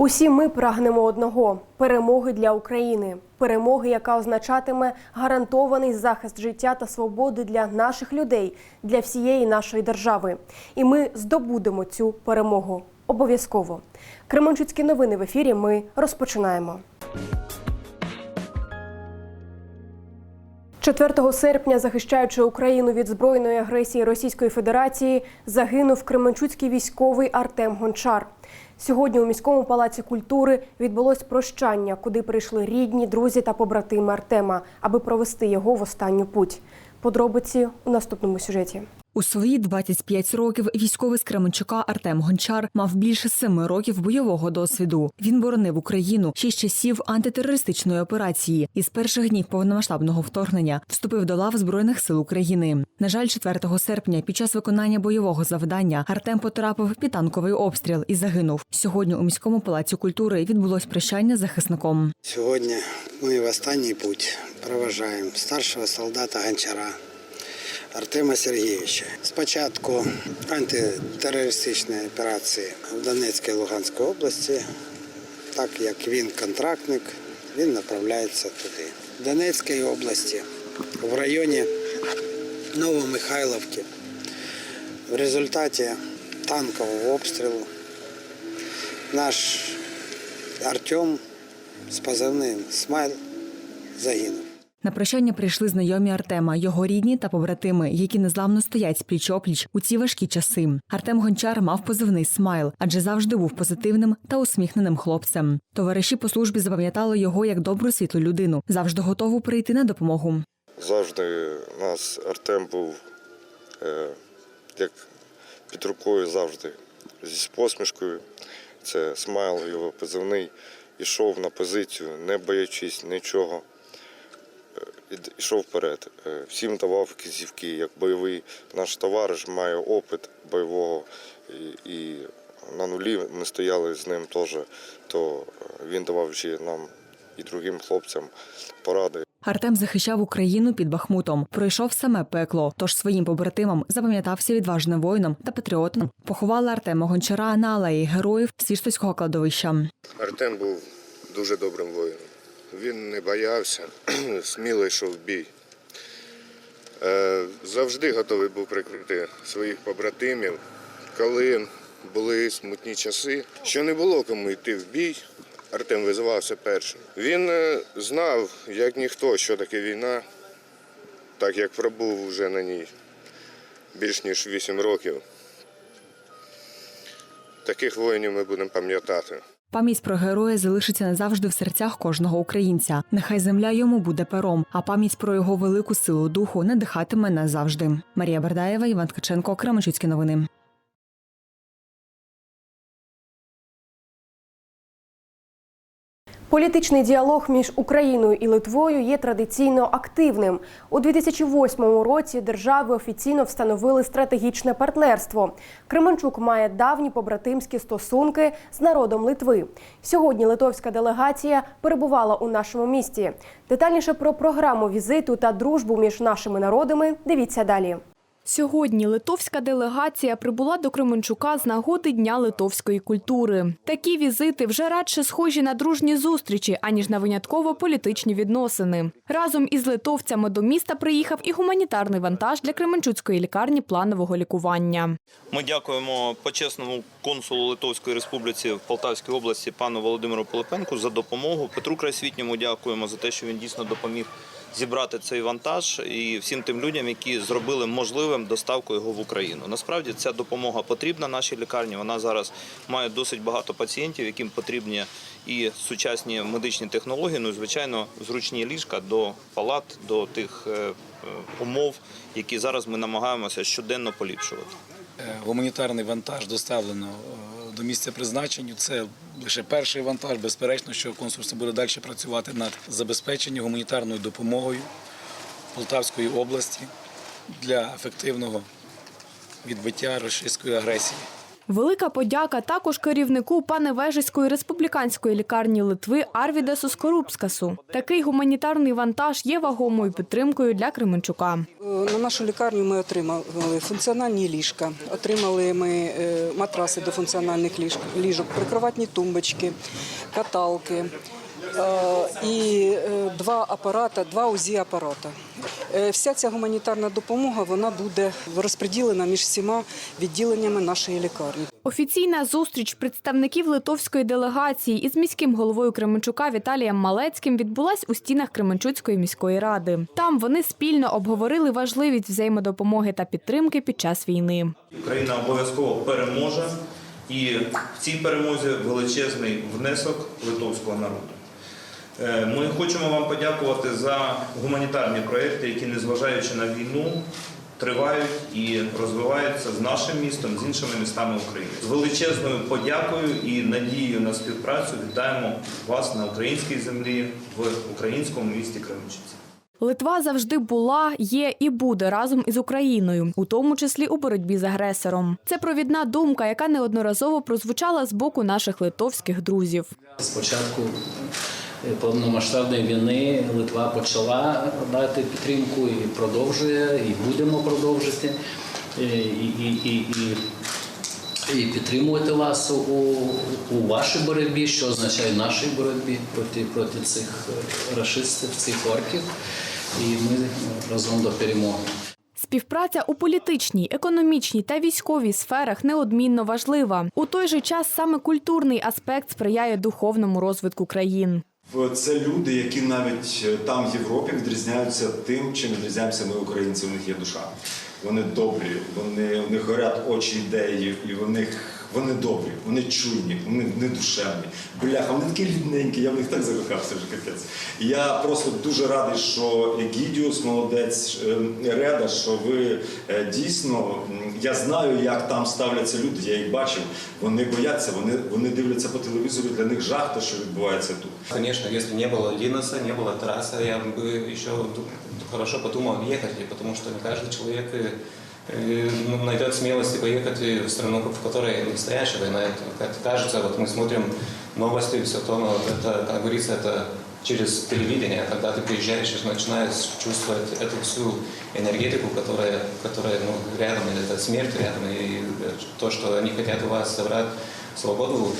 Усі ми прагнемо одного перемоги для України, перемоги, яка означатиме гарантований захист життя та свободи для наших людей, для всієї нашої держави. І ми здобудемо цю перемогу обов'язково. Кременчуцькі новини в ефірі. Ми розпочинаємо. 4 серпня, захищаючи Україну від збройної агресії Російської Федерації, загинув кременчуцький військовий Артем Гончар. Сьогодні у міському палаці культури відбулось прощання, куди прийшли рідні, друзі та побратими Артема, аби провести його в останню путь. Подробиці у наступному сюжеті. У свої 25 років військовий з Кременчука Артем Гончар мав більше семи років бойового досвіду. Він боронив Україну ще з часів антитерористичної операції і з перших днів повномасштабного вторгнення вступив до лав збройних сил України. На жаль, 4 серпня під час виконання бойового завдання Артем потрапив під танковий обстріл і загинув. Сьогодні у міському палаці культури відбулось прощання з захисником. Сьогодні ми в останній путь проважаємо старшого солдата Гончара Артема Сергійовича. Спочатку антитерористичної операції в Донецькій і Луганській області, так як він контрактник, він направляється туди. В Донецькій області, в районі Новомихайловки, в результаті танкового обстрілу наш Артем з позивним Смайл загинув. На прощання прийшли знайомі Артема, його рідні та побратими, які незламно стоять пліч-опліч у ці важкі часи. Артем Гончар мав позивний смайл, адже завжди був позитивним та усміхненим хлопцем. Товариші по службі запам'ятали його як добру світлу людину, завжди готову прийти на допомогу. Завжди нас Артем був е, як під рукою завжди зі посмішкою. Це смайл, його позивний. Ішов на позицію, не боячись нічого. Ід- вперед. Е, Всім давав вказівки, як бойовий наш товариш має опит бойового і, і на нулі ми стояли з ним теж, то е, він давав ще нам і другим хлопцям поради. Артем захищав Україну під Бахмутом, пройшов саме пекло. Тож своїм побратимам запам'ятався відважним воїном та патріотом. Поховали Артема Гончара на алеї героїв Свіштоцького кладовища. Артем був дуже добрим воїном. Він не боявся, сміло йшов в бій. Е, Завжди готовий був прикрити своїх побратимів, коли були смутні часи, що не було кому йти в бій. Артем визивався першим. Він е, знав, як ніхто, що таке війна, так як пробув вже на ній більш ніж 8 років. Таких воїнів ми будемо пам'ятати. Пам'ять про героя залишиться назавжди в серцях кожного українця. Нехай земля йому буде пером, а пам'ять про його велику силу духу надихатиме назавжди. Марія Бердаєва, Іван Ткаченко, Кременчуцькі новини. Політичний діалог між Україною і Литвою є традиційно активним. У 2008 році держави офіційно встановили стратегічне партнерство. Кременчук має давні побратимські стосунки з народом Литви. Сьогодні литовська делегація перебувала у нашому місті. Детальніше про програму візиту та дружбу між нашими народами дивіться далі. Сьогодні литовська делегація прибула до Кременчука з нагоди Дня литовської культури. Такі візити вже радше схожі на дружні зустрічі, аніж на винятково політичні відносини. Разом із литовцями до міста приїхав і гуманітарний вантаж для Кременчуцької лікарні планового лікування. Ми дякуємо почесному консулу Литовської Республіці в Полтавській області пану Володимиру Пилипенку за допомогу. Петру Красвітньому дякуємо за те, що він дійсно допоміг зібрати цей вантаж і всім тим людям, які зробили можливим доставку його в Україну. Насправді ця допомога потрібна нашій лікарні. Вона зараз має досить багато пацієнтів, яким потрібні і сучасні медичні технології. Ну звичайно, зручні ліжка до палат, до тих е, е, умов, які зараз ми намагаємося щоденно поліпшувати. Е, Гуманітарний вантаж доставлено до місця призначення. Це лише перший вантаж. Безперечно, що консульство буде далі працювати над забезпеченням гуманітарною допомогою Полтавської області для ефективного відбиття російської агресії. Велика подяка також керівнику Паневежиської республіканської лікарні Литви Арвідесу Скорупскасу. Такий гуманітарний вантаж є вагомою підтримкою для Кременчука. Е, На нашу лікарню ми отримали функціональні ліжка, отримали ми е, матраси до функціональних ліжок, прикроватні тумбочки, каталки і е, два апарата, два УЗІ апарата. Е, Вся ця гуманітарна допомога вона буде розподілена між всіма відділеннями нашої лікарні. Офіційна зустріч представників литовської делегації із міським головою Кременчука Віталієм Малецьким відбулась у стінах Кременчуцької міської ради. Там вони спільно обговорили важливість взаємодопомоги та підтримки під час війни. Україна обов'язково переможе, і в цій перемозі величезний внесок литовського народу. Е, Ми хочемо вам подякувати за гуманітарні проекти, які, незважаючи на війну, тривають і розвиваються з нашим містом, з іншими містами України. З величезною подякою і надією на співпрацю вітаємо вас на українській землі в українському місті Кременчуці. Литва завжди була, є і буде разом із Україною, у тому числі у боротьбі з агресором. Це провідна думка, яка неодноразово прозвучала з боку наших литовських друзів. З початку е, повномасштабної війни Литва почала дати підтримку і продовжує, і будемо продовжити, е, і, і, і, і, і підтримувати вас у, у вашій боротьбі, що означає нашій боротьбі проти, проти цих е, рашистів, цих орків. І ми разом до перемоги. Співпраця у політичній, економічній та військовій сферах неодмінно важлива. У той же час саме культурний аспект сприяє духовному розвитку країн. Це люди, які навіть е, там в Європі відрізняються тим, чим відрізняємося ми, українці. У них є душа. Вони добрі, вони у них горять очі ідеї, і в них вони добрі, вони чуйні, вони, вони душевні. Бляха, вони такі рідненькі, я в них так закохався вже капець. Я просто дуже радий, що Егідіус, молодець, е, Реда, що ви е, дійсно, я знаю, як там ставляться люди, я їх бачив. Вони бояться, вони, вони дивляться по телевізору, для них жах те, що відбувається тут. Конечно, если не было Линоса, не было трассы, я бы еще ду- хорошо подумал ехать, ли, потому что не каждый человек э, э, ну, найдет смелости поехать в страну, в которой настоящая война. Это, Как кажется, вот мы смотрим новости, все то, но вот это, как говорится, это через телевидение, когда ты приезжаешь и начинаешь чувствовать эту всю энергетику, которая, которая ну, рядом, или это смерть рядом, и то, что они хотят у вас забрать свободу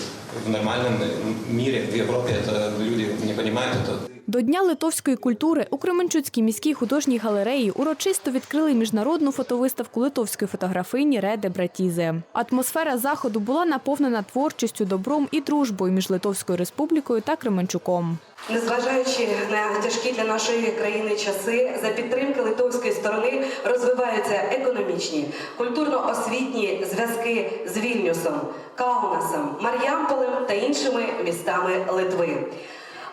в нормальном мире, в Европе, это люди не понимают это. До Дня литовської культури у Кременчуцькій міській художній галереї урочисто відкрили міжнародну фотовиставку литовської фотографині Реде Братізе. Атмосфера заходу була наповнена творчістю, добром і дружбою між Литовською республікою та Кременчуком. Незважаючи на тяжкі для нашої країни часи, за підтримки литовської сторони розвиваються економічні, культурно-освітні зв'язки з Вільнюсом, Каунасом, Мар'ямполем та іншими містами Литви.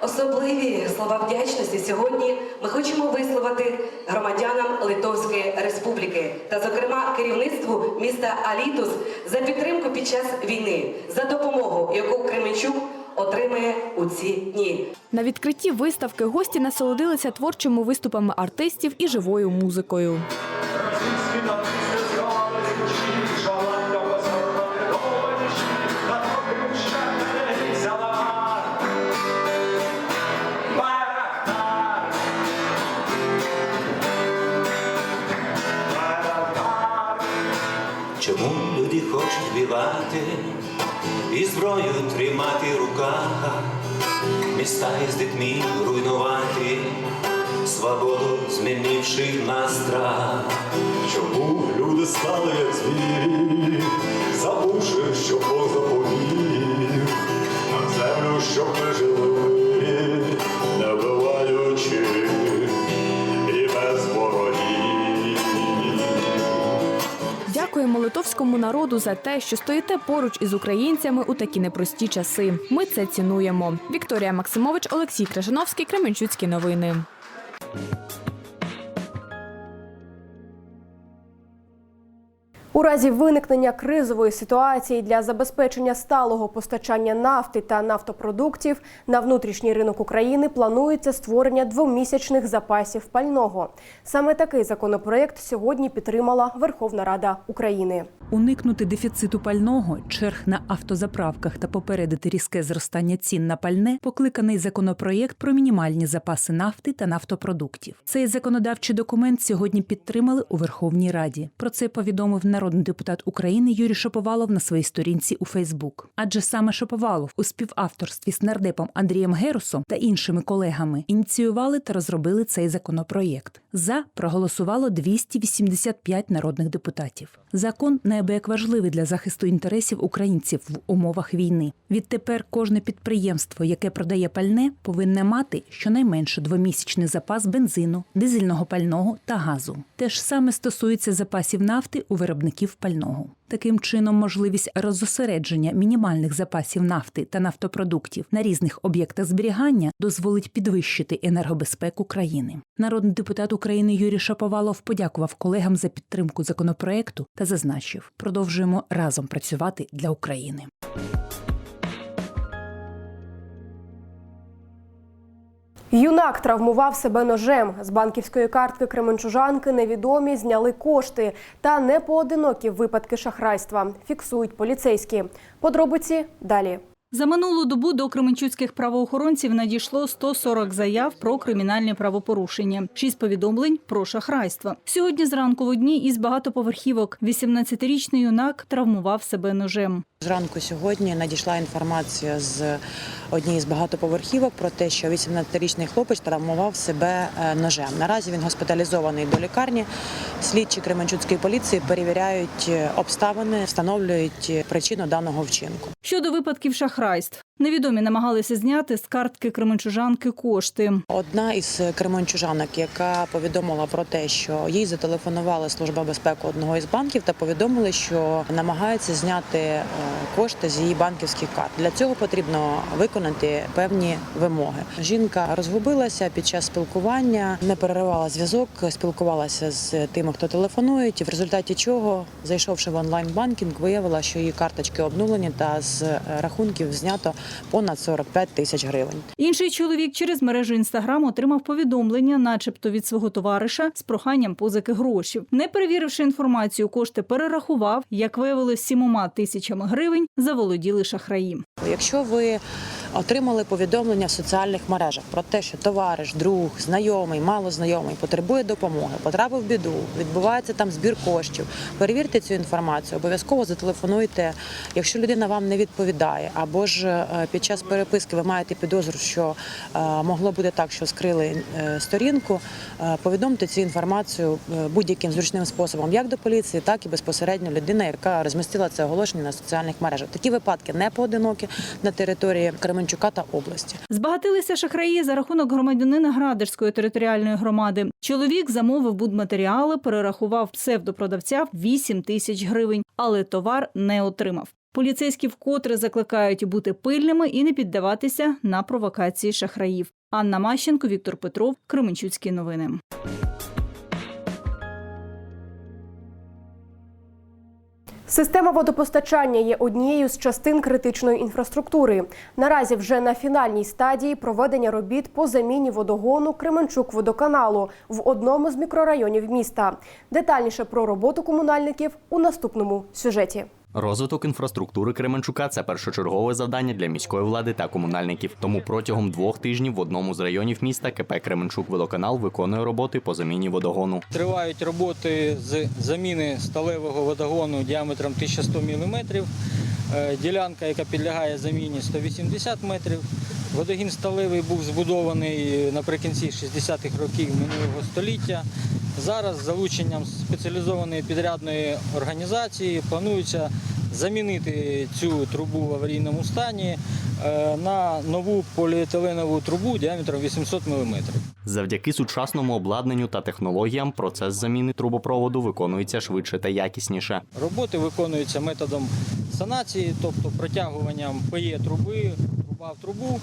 Особливі слова вдячності сьогодні ми хочемо висловити громадянам Литовської Республіки та, зокрема, керівництву міста Алітус за підтримку під час війни, за допомогу, яку Кременчук отримає у ці дні. На відкритті виставки гості насолодилися творчими виступами артистів і живою музикою. Зброю тримати в руках, міста із дітьми руйнувати, свободу змінивши на страх. Чому люди стали як звірі, забувши, що Бог заповів, на землю, щоб ми литовському народу за те, що стоїте поруч із українцями у такі непрості часи. Ми це цінуємо. Вікторія Максимович, Олексій Крижановський, Кременчуцькі новини. У разі виникнення кризової ситуації для забезпечення сталого постачання нафти та нафтопродуктів на внутрішній ринок України планується створення двомісячних запасів пального. Саме такий законопроект сьогодні підтримала Верховна Рада України. Уникнути дефіциту пального, черг на автозаправках та попередити різке зростання цін на пальне покликаний законопроєкт про мінімальні запаси нафти та нафтопродуктів. Цей законодавчий документ сьогодні підтримали у Верховній Раді. Про це повідомив народний депутат України Юрій Шаповалов на своїй сторінці у Фейсбук. Адже саме Шаповалов у співавторстві з нардепом Андрієм Герусом та іншими колегами ініціювали та розробили цей законопроєкт. За проголосувало 285 народних депутатів. Закон неабияк важливий для захисту інтересів українців в умовах війни. Відтепер кожне підприємство, яке продає пальне, повинне мати щонайменше двомісячний запас бензину, дизельного пального та газу. Те ж саме стосується запасів нафти у виробників пального. Таким чином, можливість розосередження мінімальних запасів нафти та нафтопродуктів на різних об'єктах зберігання дозволить підвищити енергобезпеку країни. Народний депутат України Юрій Шаповалов подякував колегам за підтримку законопроекту та зазначив: продовжуємо разом працювати для України. Юнак травмував себе ножем. З банківської картки Кременчужанки невідомі зняли кошти та непоодинокі випадки шахрайства. Фіксують поліцейські. Подробиці далі. За минулу добу до кременчуцьких правоохоронців надійшло 140 заяв про кримінальні правопорушення, 6 повідомлень про шахрайство. Сьогодні зранку в одній із багатоповерхівок 18-річний юнак травмував себе ножем. Зранку сьогодні надійшла інформація з однієї з багатоповерхівок про те, що 18-річний хлопець травмував себе е, ножем. Наразі він госпіталізований до лікарні. Слідчі Кременчуцької поліції перевіряють е, обставини, встановлюють е, причину даного вчинку. Щодо випадків шахрайств, невідомі намагалися зняти з картки кременчужанки кошти. Одна із кременчужанок, яка повідомила про те, що їй зателефонувала служба безпеки одного із банків та повідомили, що намагаються зняти е, кошти з її банківських карт. Для цього потрібно виконати певні вимоги. Жінка розгубилася під час спілкування, не переривала зв'язок, спілкувалася з тими, хто телефонує. В результаті чого, зайшовши в онлайн банкінг, виявила, що її карточки обнулені та з рахунків знято понад 45 тисяч гривень. Інший чоловік через мережу інстаграм отримав повідомлення, начебто від свого товариша, з проханням позики грошів. Не перевіривши інформацію, кошти перерахував. Як виявилось, сімома тисячами гривень заволоділи шахраї. Якщо ви отримали повідомлення в соціальних мережах про те, що товариш, друг, знайомий, малознайомий потребує допомоги, потрапив в біду, відбувається там збір коштів. Перевірте цю інформацію, обов'язково зателефонуйте. Якщо людина вам не відповідає, або ж е, під час переписки ви маєте підозру, що е, могло бути так, що скрили е, сторінку. Повідомте цю інформацію будь-яким зручним способом, як до поліції, так і безпосередньо людина, яка розмістила це оголошення на соціальних мережах. Такі випадки не поодинокі на території Кременчука та області. Збагатилися шахраї за рахунок громадянина Градерської територіальної громади. Чоловік замовив будматеріали, перерахував псевдопродавця 8 тисяч гривень, але товар не отримав. Поліцейські вкотре закликають бути пильними і не піддаватися на провокації шахраїв. Анна Мащенко, Віктор Петров, Кременчуцькі новини. Система водопостачання є однією з частин критичної інфраструктури. Наразі вже на фінальній стадії проведення робіт по заміні водогону Кременчук-водоканалу в одному з мікрорайонів міста. Детальніше про роботу комунальників у наступному сюжеті. Розвиток інфраструктури Кременчука це першочергове завдання для міської влади та комунальників. Тому протягом двох тижнів в одному з районів міста КП Кременчук водоканал виконує роботи по заміні водогону. Тривають роботи з заміни сталевого водогону діаметром 1100 мм. Е, Ділянка, яка підлягає заміні 180 метрів. Водогін сталевий був збудований наприкінці 60-х років минулого століття. Зараз залученням спеціалізованої підрядної організації планується замінити цю трубу в аварійному стані е, на нову поліетиленову трубу діаметром 800 мм. Завдяки сучасному обладнанню та технологіям процес заміни трубопроводу виконується швидше та якісніше. Роботи виконуються методом санації, тобто протягуванням ПЕ труби, труба в трубу,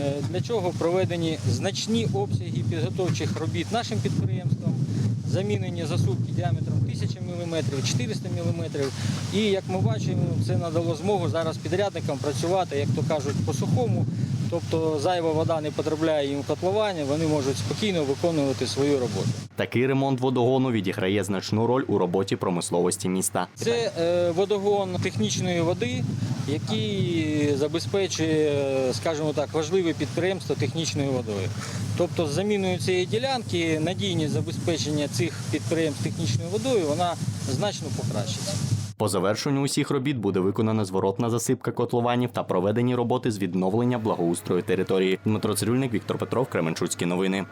е, для чого проведені значні обсяги підготовчих робіт нашим підприємствам, замінені засувки діаметром 1000 мм, 400 мм. І як ми бачимо, це надало змогу зараз підрядникам працювати, як то кажуть, по сухому, тобто зайва вода не потрапляє їм в котлування, вони можуть спокійно виконувати свою роботу. Такий ремонт водогону відіграє значну роль у роботі промисловості міста. Це е, водогон технічної води, який забезпечує, скажімо так, важливе підприємство технічною водою. Тобто з заміною цієї ділянки надійність забезпечення цих підприємств технічною водою вона значно покращиться. По завершенню усіх робіт буде виконана зворотна засипка котлованів та проведені роботи з відновлення благоустрою території. Дмитро Цирюльник, Віктор Петров, Кременчуцькі новини.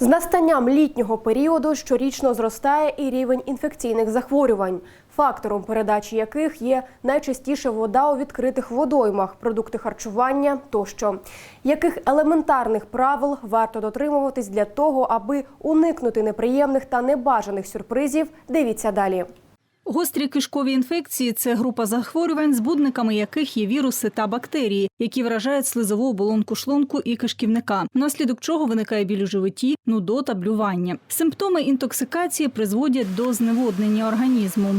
З настанням літнього періоду щорічно зростає і рівень інфекційних захворювань, фактором передачі яких є найчастіше вода у відкритих водоймах, продукти харчування тощо. Яких елементарних правил варто дотримуватись для того, аби уникнути неприємних та небажаних сюрпризів? Дивіться далі. Гострі кишкові інфекції це група захворювань, збудниками яких є віруси та бактерії, які вражають слизову оболонку шлунку і кишківника, внаслідок чого виникає біль у животі, нудота, блювання. Симптоми інтоксикації призводять до зневоднення організму.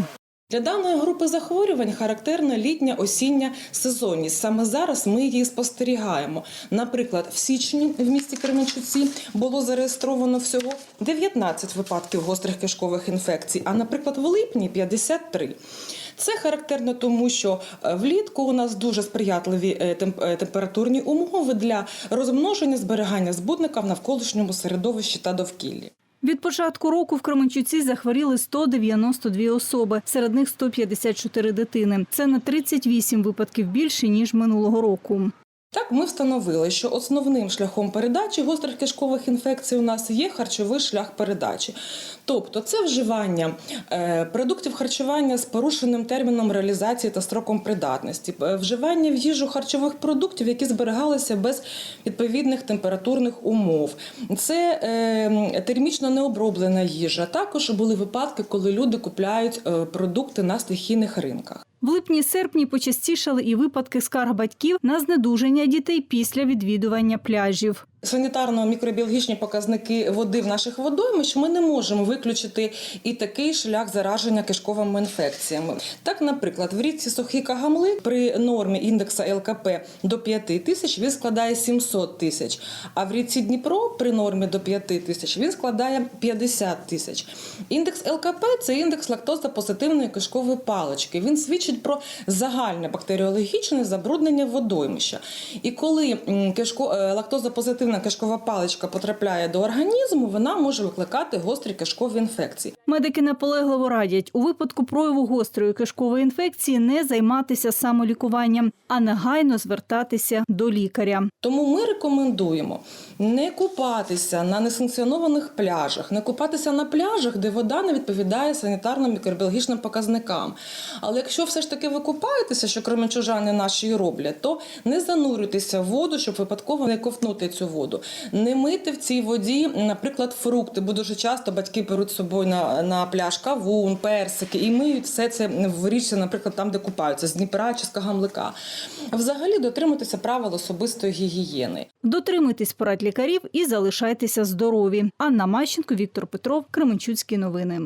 Для даної групи захворювань характерна літня осіння сезонність. Саме зараз ми її спостерігаємо. Наприклад, в січні в місті Кременчуці було зареєстровано всього 19 випадків гострих кишкових інфекцій, а наприклад, в липні 53. Це характерно тому, що е, влітку у нас дуже сприятливі е, е, температурні умови для розмноження зберігання збудника в навколишньому середовищі та довкіллі. Від початку року в Кременчуці захворіли 192 особи, серед них 154 дитини. Це на 38 випадків більше ніж минулого року. Так, ми встановили, що основним шляхом передачі гострих кишкових інфекцій у нас є харчовий шлях передачі. Тобто це вживання е, продуктів харчування з порушеним терміном реалізації та строком придатності, е, вживання в їжу харчових продуктів, які зберігалися без відповідних температурних умов. Це е, термічно необроблена їжа. Також були випадки, коли люди купляють продукти на стихійних ринках. В липні-серпні почастішали і випадки скарг батьків на знедуження дітей після відвідування пляжів. Санітарно-мікробіологічні показники води в наших водоймищ ми не можемо виключити і такий шлях зараження кишковими інфекціями. Так, наприклад, в річці Сухий Кагамли при нормі індекса ЛКП до 5 тисяч він складає 700 тисяч, а в річці Дніпро при нормі до 5 тисяч він складає 50 тисяч. Індекс ЛКП це індекс лактозопозитивної кишкової палички. Він свідчить про загальне бактеріологічне забруднення водоймища. І коли кишко, е, лактозопозитивна кишкова паличка потрапляє до організму, вона може викликати гострі кишкові інфекції. Медики наполегливо радять у випадку прояву гострої кишкової інфекції не займатися самолікуванням, а негайно звертатися до лікаря. Тому ми рекомендуємо не купатися на несанкціонованих пляжах, не купатися на пляжах, де вода не відповідає санітарно-мікробіологічним показникам. Але якщо все ж таки ви купаєтеся, що кременчужани наші і роблять, то не занурюйтеся в воду, щоб випадково не ковтнути цю воду. Не мити в цій воді, наприклад, фрукти, бо дуже часто батьки беруть з собою на, на пляж кавун, персики і миють все це в річці, наприклад, там, де купаються, з Дніпра чи з Кагамлика. Взагалі дотримуйтеся правил особистої гігієни. Дотримуйтесь порад лікарів і залишайтеся здорові. Анна Мащенко, Віктор Петров, Кременчуцькі новини.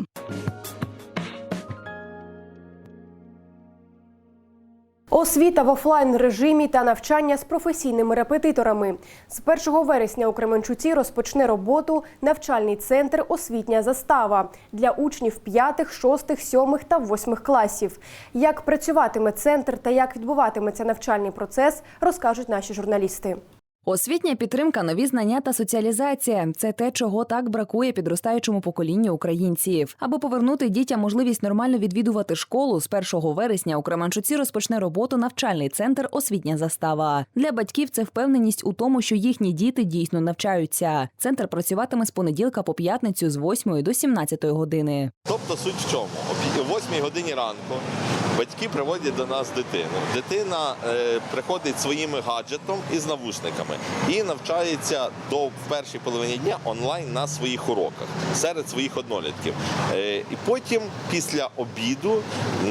Освіта в офлайн режимі та навчання з професійними репетиторами. З 1 вересня у Кременчуці розпочне роботу навчальний центр Освітня застава для учнів 5, 6, 7 та 8 класів. Як працюватиме центр та як відбуватиметься навчальний процес, розкажуть наші журналісти. Освітня підтримка, нові знання та соціалізація це те, чого так бракує підростаючому поколінню українців. Аби повернути дітям можливість нормально відвідувати школу з 1 вересня у Кременчуці розпочне роботу навчальний центр Освітня застава. Для батьків це впевненість у тому, що їхні діти дійсно навчаються. Центр працюватиме з понеділка по п'ятницю з 8 до 17 години. Тобто суть в чому? О 8 годині ранку батьки приводять до нас дитину. Дитина е, приходить своїм гаджетом із навушниками і навчається до в першій половині дня онлайн на своїх уроках серед своїх однолітків. Е, і потім, після обіду,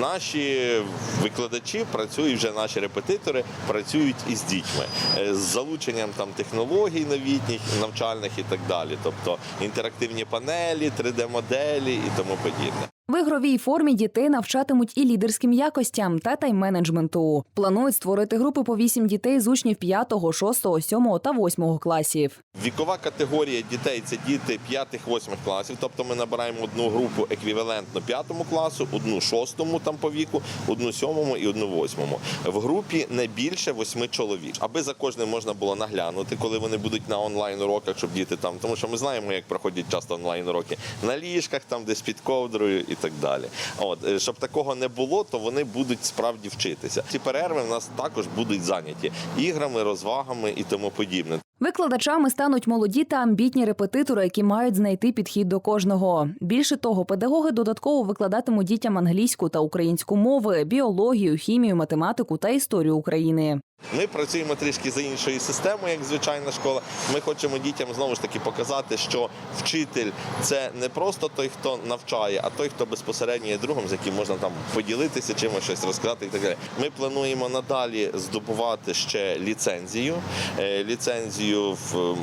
наші викладачі працюють вже наші репетитори, працюють із дітьми е, з залученням там технологій новітніх, навчальних і так далі. Тобто інтерактивні панелі, 3D-моделі і тому подібне. В ігровій формі дітей навчатимуть і лідерським якостям та тайм-менеджменту. Планують створити групи по 8 дітей з учнів 5, 6, 7 та 8 класів. Вікова категорія дітей це діти 5-8 класів. Тобто ми набираємо одну групу еквівалентно 5 класу, одну 6 там по віку, одну 7 і одну 8. В групі не більше 8 чоловік, аби за кожним можна було наглянути, коли вони будуть на онлайн уроках, щоб діти там, тому що ми знаємо, як проходять часто онлайн уроки на ліжках, там десь під ковдрою і так далі. От е, щоб такого не було, то вони будуть справді вчитися. Ці перерви в нас також будуть зайняті іграми, розвагами і тому подібне. Викладачами стануть молоді та амбітні репетитори, які мають знайти підхід до кожного. Більше того, педагоги додатково викладатимуть дітям англійську та українську мови, біологію, хімію, математику та історію України. Ми працюємо трішки за іншою системою, як звичайна школа. Ми хочемо дітям знову ж таки показати, що вчитель це не просто той, хто навчає, а той, хто безпосередньо є другом, з яким можна там поділитися, чимось щось розказати і так далі. Ми плануємо надалі здобувати ще ліцензію, Е, ліцензію в, в,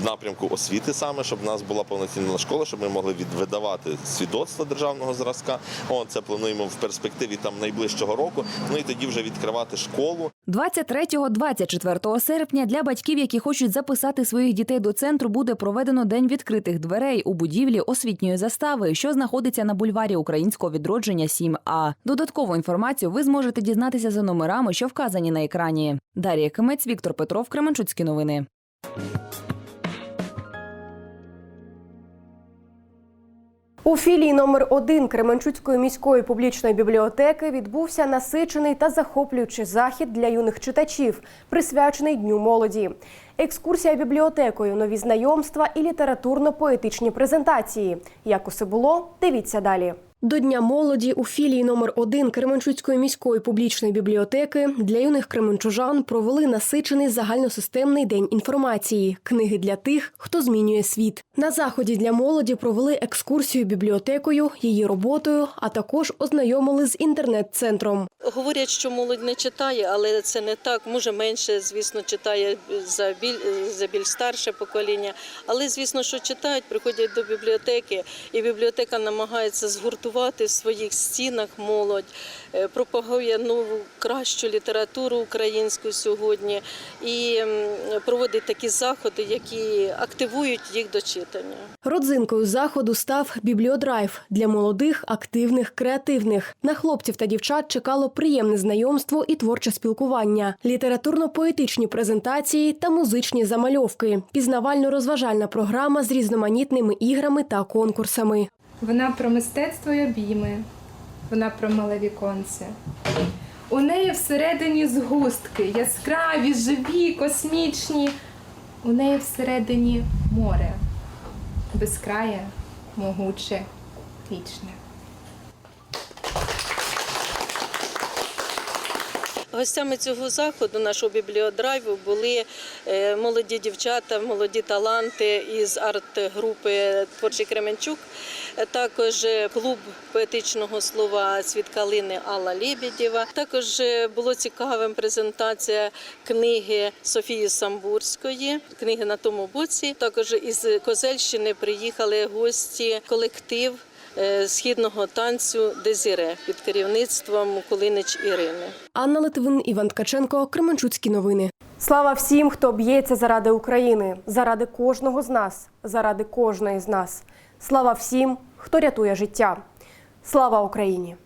в напрямку освіти, саме щоб в нас була повноцінна школа, щоб ми могли від- видавати свідоцтво державного зразка. О, це плануємо в перспективі там найближчого року. Ну і тоді вже відкривати школу. 23-24 серпня для батьків, які хочуть записати своїх дітей до центру, буде проведено день відкритих дверей у будівлі освітньої застави, що знаходиться на бульварі українського відродження 7А. Додаткову інформацію ви зможете дізнатися за номерами, що вказані на екрані. Дар'я Кимець, Віктор Петров, Кременчуцькі новини. У філії номер 1 Кременчуцької міської публічної бібліотеки відбувся насичений та захоплюючий захід для юних читачів, присвячений Дню молоді. Екскурсія бібліотекою, нові знайомства і літературно-поетичні презентації. Як усе було, дивіться далі. До Дня молоді у філії номер 1 Кременчуцької міської публічної бібліотеки для юних кременчужан провели насичений загальносистемний день інформації, книги для тих, хто змінює світ. На заході для молоді провели екскурсію бібліотекою, її роботою, а також ознайомили з інтернет-центром. Говорять, що молодь не читає, але це не так. Може менше, звісно, читає за біль за більш старше покоління. Але звісно, що читають, приходять до бібліотеки, і бібліотека намагається згуртувати в своїх стінах молодь, пропагує нову кращу літературу українську сьогодні і проводить такі заходи, які активують їх до читання. Родзинкою заходу став бібліодрайв для молодих, активних, креативних. На хлопців та дівчат чекало приємне знайомство і творче спілкування, літературно-поетичні презентації та музичні замальовки, пізнавально-розважальна програма з різноманітними іграми та конкурсами. Вона про мистецтво й обійми, вона промила віконце. У неї всередині згустки, яскраві, живі, космічні. У неї всередині море, безкрає, могуче, вічне. Гостями цього заходу, нашого бібліодрайву, були е, молоді дівчата, молоді таланти із арт-групи Творчий Кременчук, е, також е, клуб поетичного слова Світ Калини Алла Лебедєва. Також було цікавим презентація книги Софії Самбурської, книги на тому боці. Також із Козельщини приїхали гості, колектив. Е, Східного танцю Дезіре під керівництвом Кулинич Ірини. Анна Литвин, Іван Ткаченко, Кременчуцькі новини. Слава всім, хто б'ється заради України, заради кожного з нас, заради кожної з нас. Слава всім, хто рятує життя. Слава Україні!